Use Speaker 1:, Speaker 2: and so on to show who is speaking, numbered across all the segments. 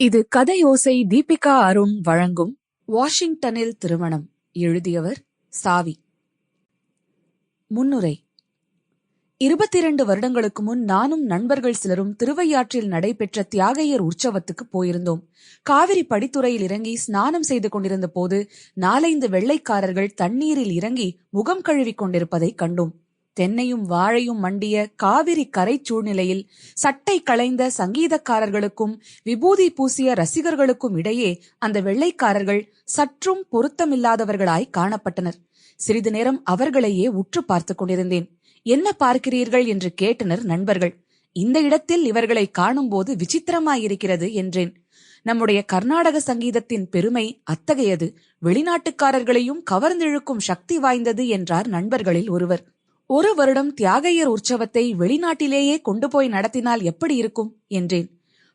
Speaker 1: இது கதையோசை தீபிகா அருண் வழங்கும் வாஷிங்டனில் திருமணம். எழுதியவர் சாவி. முன்னுரை. இருபத்தி இரண்டு வருடங்களுக்கு முன் நானும் நண்பர்கள் சிலரும் திருவையாற்றில் நடைபெற்ற தியாகையர் உற்சவத்துக்கு போயிருந்தோம். காவிரி படித்துறையில் இறங்கி ஸ்நானம் செய்து கொண்டிருந்த போது நாலைந்து வெள்ளைக்காரர்கள் தண்ணீரில் இறங்கி முகம் கழுவிக் கொண்டிருப்பதைக் கண்டோம். தென்னையும் வாழையும் மண்டிய காவிரி கரை சூழ்நிலையில் சட்டை களைந்த சங்கீதக்காரர்களுக்கும் விபூதி பூசிய ரசிகர்களுக்கும் இடையே அந்த வெள்ளைக்காரர்கள் சற்றும் பொருத்தமில்லாதவர்களாய் காணப்பட்டனர். சிறிது நேரம் அவர்களையே உற்று பார்த்துக் கொண்டிருந்தேன். என்ன பார்க்கிறீர்கள்? என்று கேட்டனர் நண்பர்கள். இந்த இடத்தில் இவர்களை காணும்போது விசித்திரமாயிருக்கிறது என்றேன். நம்முடைய கர்நாடக சங்கீதத்தின் பெருமை அத்தகையது. வெளிநாட்டுக்காரர்களையும் கவர்ந்திழுக்கும் சக்தி வாய்ந்தது என்றார் நண்பர்களில் ஒருவர். ஒரு வருடம் தியாகையர் உற்சவத்தை வெளிநாட்டிலேயே கொண்டு போய் நடத்தினால் எப்படி இருக்கும்? என்றேன்.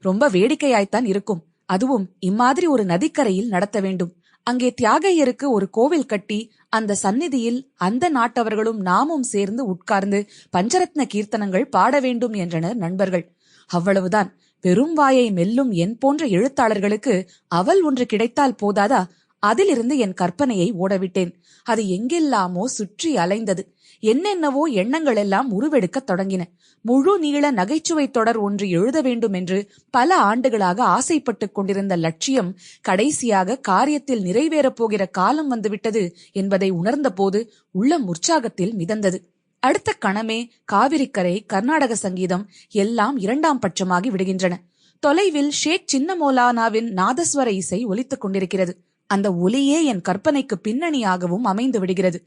Speaker 1: ரொம்ப வேடிக்கையாய்த்தான் இருக்கும். அதுவும் இம்மாதிரி ஒரு நதிக்கரையில் நடத்த வேண்டும். அங்கே தியாகையருக்கு ஒரு கோவில் கட்டி அந்த சந்நிதியில் அந்த நாட்டவர்களும் நாமும் சேர்ந்து உட்கார்ந்து பஞ்சரத்ன கீர்த்தனங்கள் பாட வேண்டும் என்றனர் நண்பர்கள். அவ்வளவுதான். பெரும் வாயை மெல்லும் என் போன்ற எழுத்தாளர்களுக்கு அவள் ஒன்று கிடைத்தால் போதாதா? அதிலிருந்து என் கற்பனையை ஓடவிட்டேன். அது எங்கெல்லாமோ சுற்றி அலைந்தது. என்னென்னவோ எண்ணங்கள் எல்லாம் உருவெடுக்கத் தொடங்கின. முழு நீள நகைச்சுவை தொடர் ஒன்று எழுத வேண்டும் என்று பல ஆண்டுகளாக ஆசைப்பட்டுக் கொண்டிருந்த லட்சியம் கடைசியாக காரியத்தில் நிறைவேறப் போகிற காலம் வந்துவிட்டது என்பதை உணர்ந்தபோது உள்ளம் உற்சாகத்தில் மிதந்தது. அடுத்த கணமே காவிரிக்கரை கர்நாடக சங்கீதம் எல்லாம் இரண்டாம் பட்சமாகி விடுகின்றன. தொலைவில் ஷேக் சின்னமோலானாவின் நாதஸ்வர இசை ஒலித்துக் கொண்டிருக்கிறது. அந்த ஒலியே என் கற்பனைக்கு பின்னணியாகவும் அமைந்து விடுகிறது.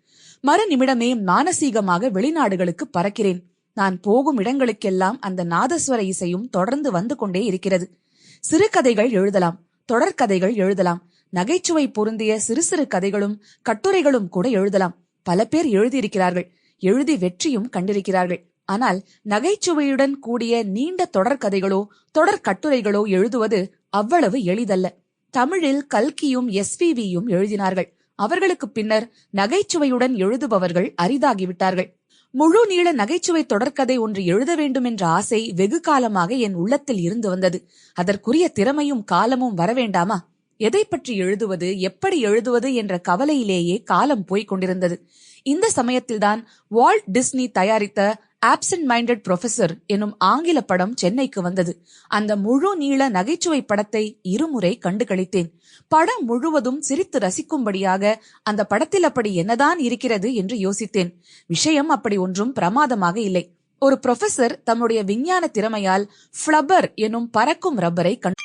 Speaker 1: மறு நிமிடமே மானசீகமாக வெளிநாடுகளுக்கு பறக்கிறேன். நான் போகும் இடங்களுக்கெல்லாம் அந்த நாதஸ்வர இசையும் தொடர்ந்து வந்து கொண்டே இருக்கிறது. சிறுகதைகள் எழுதலாம் தொடர்கதைகள் எழுதலாம் நகைச்சுவை பொருந்திய சிறு சிறு கதைகளும் கட்டுரைகளும் கூட எழுதலாம். பல பேர் எழுதியிருக்கிறார்கள் எழுதி வெற்றியும் கண்டிருக்கிறார்கள். ஆனால் நகைச்சுவையுடன் கூடிய நீண்ட தொடர்கதைகளோ தொடர் கட்டுரைகளோ எழுதுவது அவ்வளவு எளிதல்ல. தமிழில் கல்கியும் எஸ்விவியும் எழுதினார்கள். அவர்களுக்கு பின்னர் நகைச்சுவையுடன் எழுதுபவர்கள் அரிதாகிவிட்டார்கள். முழு நீள நகைச்சுவை தொடர்கதை ஒன்று எழுத வேண்டும் என்ற ஆசை வெகு காலமாக என் உள்ளத்தில் இருந்து வந்தது. அதற்குரிய திறமையும் காலமும் வரவேண்டாமா எதை பற்றி எழுதுவது எப்படி எழுதுவது என்ற கவலையிலேயே காலம் போய்க் கொண்டிருந்தது. இந்த சமயத்தில்தான் வால்ட் டிஸ்னி தயாரித்த ஆப்சன்ட் மைண்டட் ப்ரொஃபசர் எனும் ஆங்கில படம் சென்னைக்கு வந்தது. அந்த முழு நீள நகைச்சுவை படத்தை இருமுறை கண்டு கழித்தேன் படம் முழுவதும் சிரித்து ரசிக்கும்படியாக அந்த படத்தில் அப்படி என்னதான் இருக்கிறது என்று யோசித்தேன். விஷயம் அப்படி ஒன்றும் பிரமாதமாக இல்லை. ஒரு ப்ரொஃபசர் தம்முடைய விஞ்ஞான திறமையால் ஃபிளபர் எனும் பறக்கும் ரப்பரை கண்டு